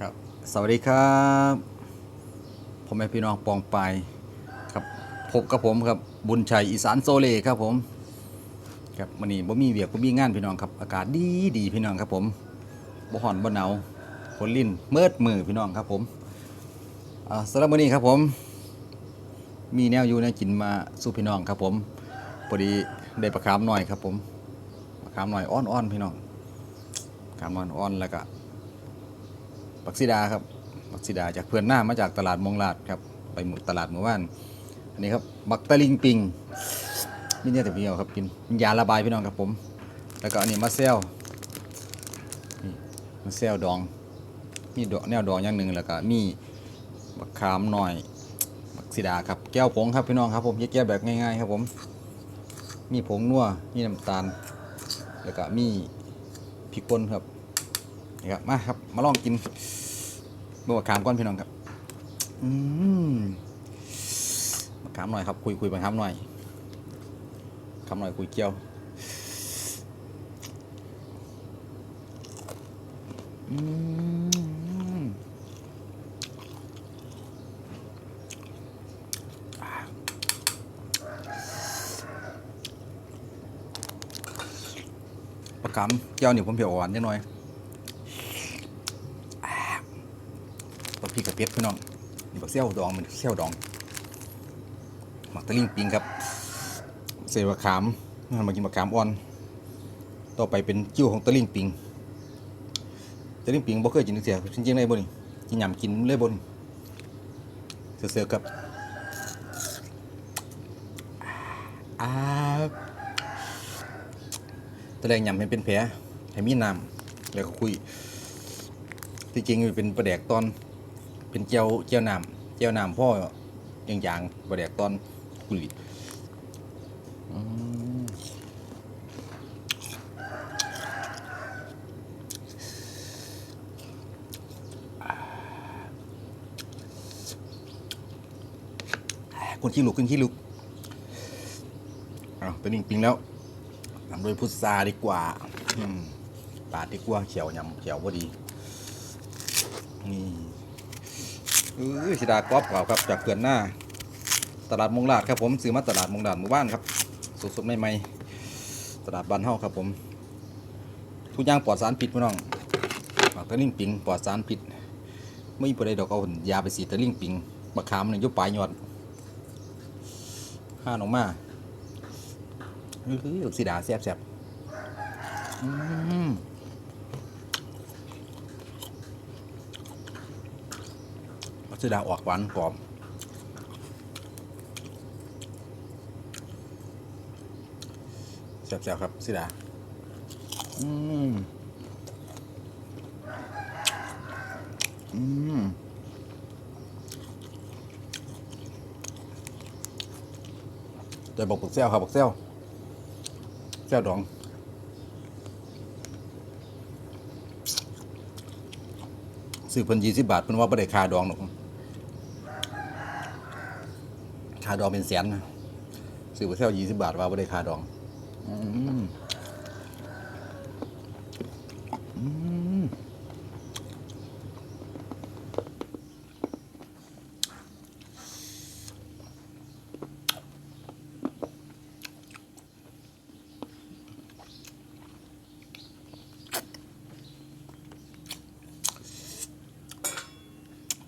ครับสวัสดีครับผมแม่พี่น้องปองไปครับพบกับผมครับบุญชัยอีสานโซเลครับผมครับวันนี้บ่มีเวียกบ่มีงานพี่น้องครับอากาศดีดีพี่น้องครับผมบ่ฮ้อนบ่หนาวฝนลิ่นเมิดมือพี่น้องครับผมอ่าสำหรับวันนี้ครับผม มีแนวอยู่แนวกินมาสู่พี่น้องครับผมพอดีได้ประคามหน่อยครับผมประคามหน่อยอ่อนๆพี่น้องประคามหน่อยอ่อนแล้วก็ บักซิดาครับบักซิดาจากเพื่อนหน้ามาจากตลาดมงลาดครับไปหมู่ตลาดหมู่บ้านอันนี้ครับบักตะลิงปิงนี่เนี่ยแต่พี่เอาครับกินยาระบายพี่น้องครับผม แล้วก็อันนี้มาเซลนี่มาเซลดองมีดอกแนวดองอย่างหนึ่งแล้วก็มีบักขามหน่อยบักซิดาครับแก้วผงครับพี่น้องครับผมแก้วแบบง่ายๆครับผม มีผงนัวมีน้ำตาล แล้วก็มีพริกป่นครับ นี่ครับมาครับมาลองกินบวกขามก้อนพี่น้องครับอืมมาขามหน่อยครับคุยคุยมาขามหน่อยขามหน่อยคุยเกี่ยวอืมปาขามเกี่ยวนี่ผมเผียวหวานนิดหน่อย บักพริกกับ เป็ดพี่น้องนี่บักเซี่ยวดองมันเซี่ยวดองหมักตะลิงปิงครับเศษบักขามมากินบักขามอ่อน ต่อไปเป็นจิ้วของตะลิงปิงตะลิงปิงบ่เคยกินเสียจริงๆเลยบ่นี่กินยำกินเลยบ่นี่เสือๆกับอาตะแรงยำให้เป็นแผลให้มีน้ำแล้วก็คุยที่จริงมันเป็นประแดกตอน เป็นเจียวเจียวน้ำเจียวน้ำพ่ออย่างอย่างๆประแดกตอนกุลิคนขี้ลุกคนขี้ลุกเอาตัวนี้ปิงแล้วทำโดวยพุทราดีกว่าอืมปาดดีกว่าเขียวยำเขียวพอดีนี่ ออสิดากรอบเก่าครับจากเกลือนหน้า ตลาดมงลาดครับผมซื้อมาตลาดมงลาดหมู่บ้านครับสดๆใหม่ๆตลาดบ้านเฮาครับผม ทุกอย่างปลอดสารพิษพี่น้องหมักตะลิ่งปิงปลอดสารพิษไม่มีประเด็นดอกเอายาไปสีตะลิ่งปิงบักขามหนึ่งยุบปลายยอดห้าออกมาเฮ้ยสีดาแซ่บๆอืม สดาออกหวานกรอบแซ่บๆครับสิดา อืม อืมจะบอกบักเซลครับบักเซลเซลดองซื้อเพิ่นยี่สิบบาทเพิ่นว่าบ่ได้ค่าดองหรอก คาดองเป็นแสนนะซื้อไปเท่ายี่สิบบาทว่าบ่ได้คาดองอืมอืม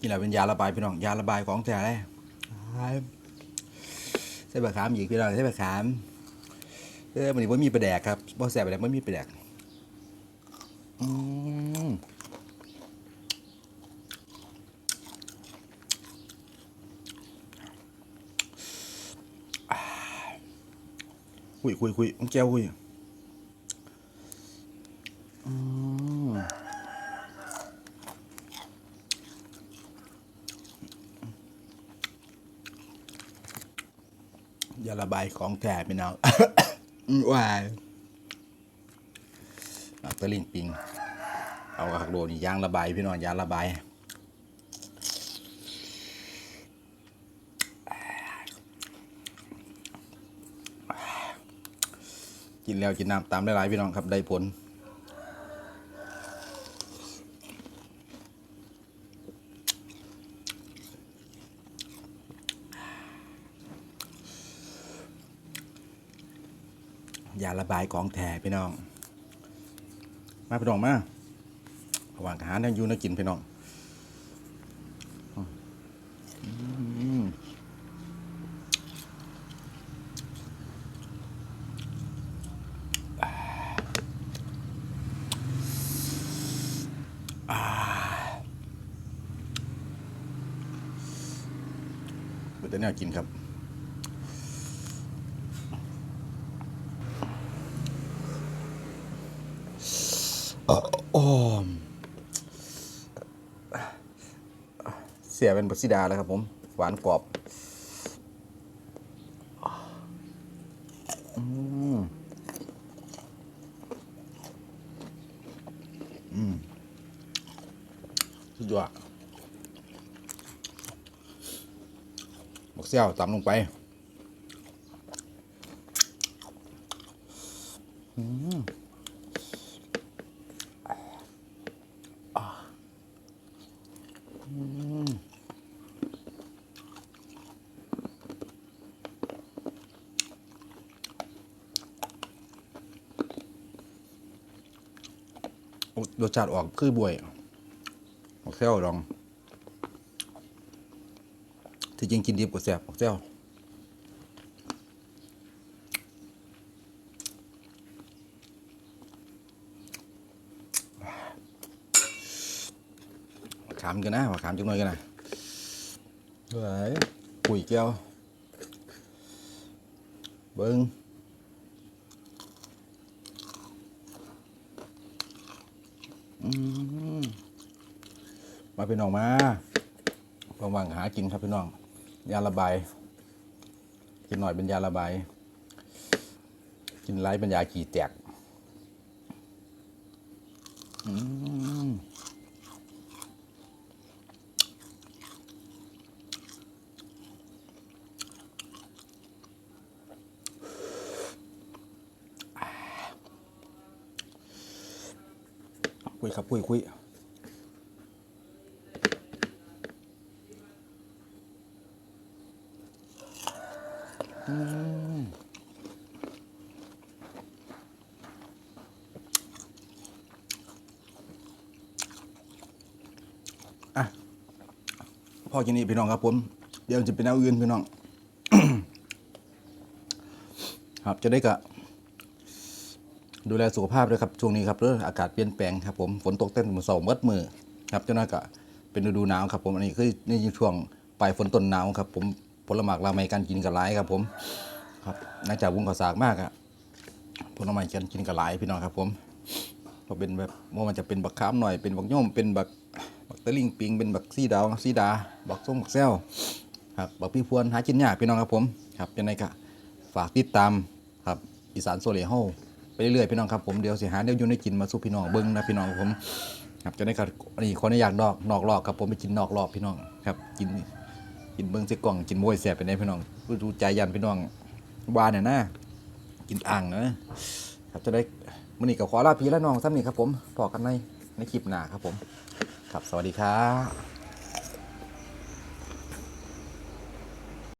นี่แหละเป็นยาระบายพี่น้อง ยาระบายของแท้เลย ส่บะขามอีกพี่น้องใส่บะขามเออมันนี้ว่ามีปลาแดกครับบ่แซ่บไปแดกไม่มีปลาแดกอืมอ่าคุยคุยคุยต้องแก้วคุยอืมอย่า ระบายของแท้พี่น้องวายเอาตะลิงปิง เอาหักโดนี่ยางระบายพี่น้องยางระบายกินแล้วกินน้ำตามได้หลายพี่น้องครับได้ผล ยาระบายของแท้พี่น้อง มาพี่น้องมาระหว่างหารยังอยู่นะกินพี่น้องอืมอ่เนี่ยกินครับ อม เสียเป็นบักซิดาแล้วครับผม หวานกรอบอืมอืมสุดยอดบักเซี่ยวตำลงไป รสชาติออกคือบวยบักเซี่ยวลอง ที่จริงกินดิบกว่าแซ่บบักเซี่ยวมาขามกันนะมาขามจังหน่อยกันนะเฮ้ยปุ๋ยแก้วเบิ้ง มาพี่น้องมาว่างหากินครับพี่น้อง ยาระบาย กินหน่อยเป็นยาระบาย กินไรเป็นยาขี่แตก อืม คุยครับคุยคุยอะพ่อกินนี่พี่น้องครับผม เดี๋ยวจะเป็นแนวอื่นพี่น้อง ครับจะได้กะ ดูแลสุขภาพด้วยครับช่วงนี้ครับเรื่องอากาศเปลี่ยนแปลงครับผมฝนตกเต้นมือสองมัดมือครับเจ้าหน้ากะเป็นฤดูหนาวครับผมอันนี้คือในช่วงปลายฝนต้นหนาวครับผมผลไม้ลาไม้การกินกับหลายครับผมครับนอกจากวุ้งข้าวสากมากอะผลไม้การกินกับหลายพี่น้องครับผมก็เป็นแบบว่ามันจะเป็นบักขามหน่อยเป็นบักย่อมเป็นบักบักตะลิงปิงเป็นบักซีดาวซีดาบักส้มบักแซวครับบักพี่พวนหากินยากพี่น้องครับผมครับยังไงก็ฝากติดตามครับอีสานโซเลเฮา ไปเรื่อยๆพี่น้องครับผมเดี๋ยวสิหาเดี๋ยวอยู่ในกินมาสู่พี่น้องเบิ้งนะพี่น้องครับผมครับจะได้ก็อันนี้ขออนุญาตนอกนอกรอบครับผมไปกินนอกรอบพี่น้องครับกินกินเบิ้งเสกล่องกินมวยแสบไปไหนพี่น้องดูใจยันพี่น้องวานเนี่ยนะกินอ่างนะครับจะได้มื้อนี้ก็ขอลาพี่และน้องซ้ำนี่ครับผมพอกันในในคลิปหน้าครับผม ครับสวัสดีครับ